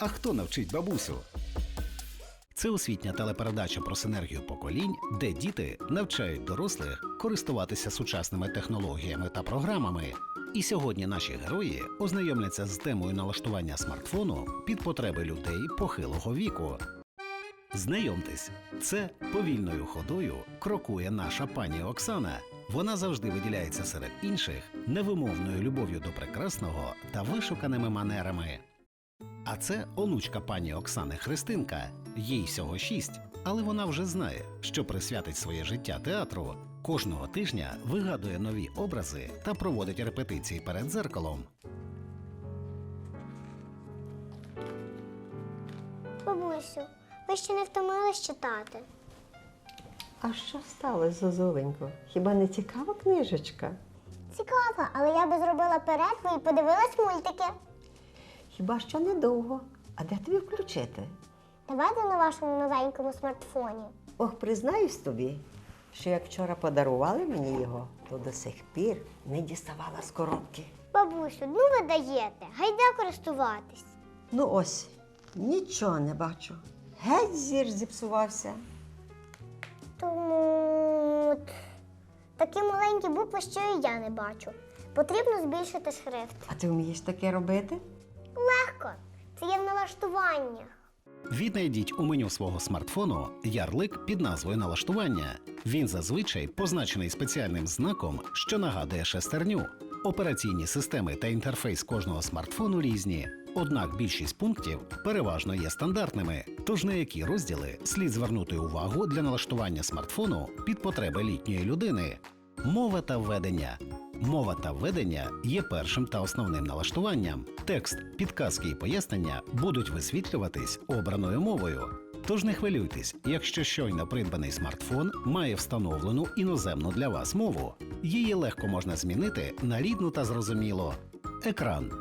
А хто навчить бабусю? Це освітня телепередача про синергію поколінь, де діти навчають дорослих користуватися сучасними технологіями та програмами. І сьогодні наші герої ознайомляться з темою налаштування смартфону під потреби людей похилого віку. Знайомтесь, це повільною ходою крокує наша пані Оксана. Вона завжди виділяється серед інших невимовною любов'ю до прекрасного та вишуканими манерами. А це онучка пані Оксани Христинка. Їй всього шість, але вона вже знає, що присвятить своє життя театру. Кожного тижня вигадує нові образи та проводить репетиції перед дзеркалом. Бабусю, ви ще не втомились читати? А що сталося, Зозуленько? Хіба не цікава книжечка? Цікаво, але я би зробила перерву і подивилась мультики. Хіба що недовго? А де тобі включити? Давайте на вашому новенькому смартфоні. Ох, признаюсь тобі, що як вчора подарували мені його, то до сих пір не діставала з коробки. Бабусю, ну ви даєте, гайда користуватись. Ну ось, нічого не бачу. Геть зір зіпсувався. Тому от, такі маленькі букви, що і я не бачу. Потрібно збільшити шрифт. А ти вмієш таке робити? Легко. Це є в налаштуваннях. Віднайдіть у меню свого смартфону ярлик під назвою налаштування. Він зазвичай позначений спеціальним знаком, що нагадує шестерню. Операційні системи та інтерфейс кожного смартфону різні. Однак більшість пунктів переважно є стандартними. Тож на які розділи слід звернути увагу для налаштування смартфону під потреби літньої людини. Мова та введення. Мова та введення є першим та основним налаштуванням. Текст, підказки і пояснення будуть висвітлюватись обраною мовою. Тож не хвилюйтесь, якщо щойно придбаний смартфон має встановлену іноземну для вас мову. Її легко можна змінити на рідну та зрозуміло. Екран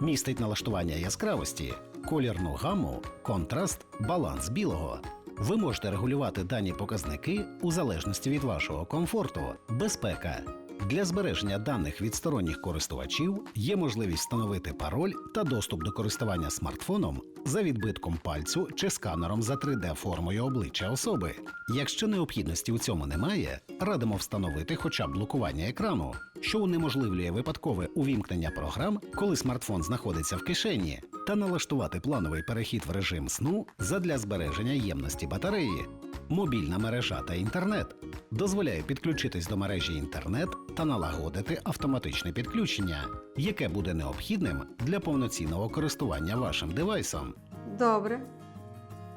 містить налаштування яскравості, колірну гаму, контраст, баланс білого. Ви можете регулювати дані показники у залежності від вашого комфорту, безпека. Для збереження даних від сторонніх користувачів є можливість встановити пароль та доступ до користування смартфоном за відбитком пальцю чи сканером за 3D-формою обличчя особи. Якщо необхідності у цьому немає, радимо встановити хоча б блокування екрану, що унеможливлює випадкове увімкнення програм, коли смартфон знаходиться в кишені, та налаштувати плановий перехід в режим сну задля збереження ємності батареї. Мобільна мережа та інтернет дозволяє підключитись до мережі інтернет та налагодити автоматичне підключення, яке буде необхідним для повноцінного користування вашим девайсом. Добре.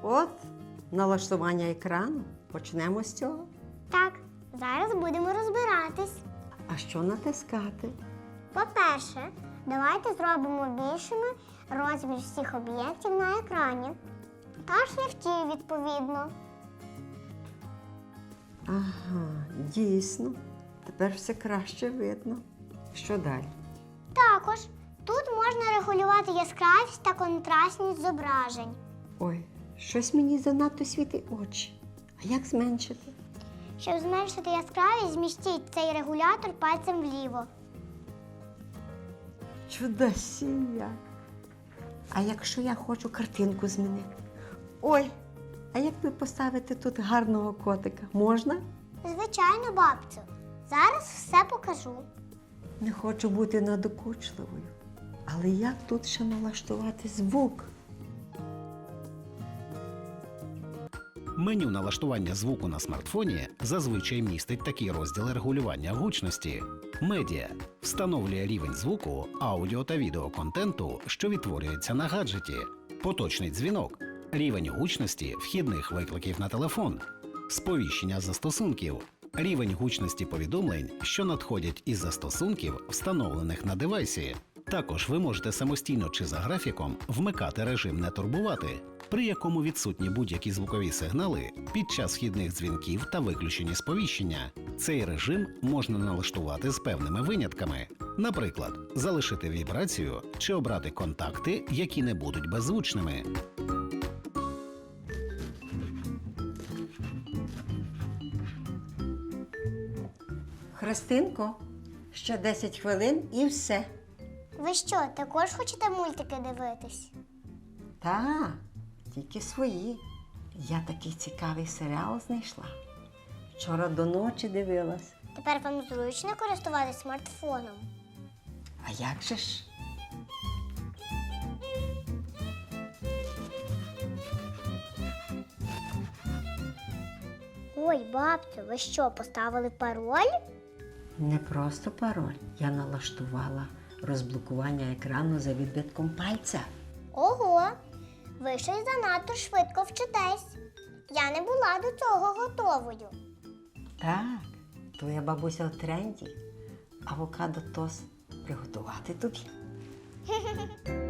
От налаштування екрану. Почнемо з цього. Так, зараз будемо розбиратись. А що натискати? По-перше, давайте зробимо більшими розмір всіх об'єктів на екрані та шрифтів відповідно. Ага, дійсно. Тепер все краще видно. Що далі? Також тут можна регулювати яскравість та контрастність зображень. Ой, щось мені занадто світить очі. А як зменшити? Щоб зменшити яскравість, змістіть цей регулятор пальцем вліво. Чудосія. А якщо я хочу картинку змінити? Ой, а як ви поставити тут гарного котика? Можна? Звичайно, бабцю. Зараз все покажу. Не хочу бути надокучливою. Але як тут ще налаштувати звук? Меню налаштування звуку на смартфоні зазвичай містить такі розділи регулювання гучності. Медіа встановлює рівень звуку, аудіо та відеоконтенту, що відтворюється на гаджеті, поточний дзвінок, рівень гучності вхідних викликів на телефон, сповіщення застосунків, рівень гучності повідомлень, що надходять із застосунків, встановлених на девайсі. Також ви можете самостійно чи за графіком вмикати режим не турбувати, при якому відсутні будь-які звукові сигнали під час вхідних дзвінків та виключені сповіщення. Цей режим можна налаштувати з певними винятками, наприклад, залишити вібрацію чи обрати контакти, які не будуть беззвучними. Христинко, ще 10 хвилин і все. Ви що, також хочете мультики дивитись? Та, тільки свої. Я такий цікавий серіал знайшла. Вчора до ночі дивилась. Тепер вам зручно користуватися смартфоном. А як же ж? Ой, бабцю, ви що, поставили пароль? Не просто пароль. Я налаштувала розблокування екрану за відбитком пальця. Ого, ви щось занадто швидко вчитесь. Я не була до цього готовою. Так, твоя бабуся в тренді. Авокадо тос приготувати тобі.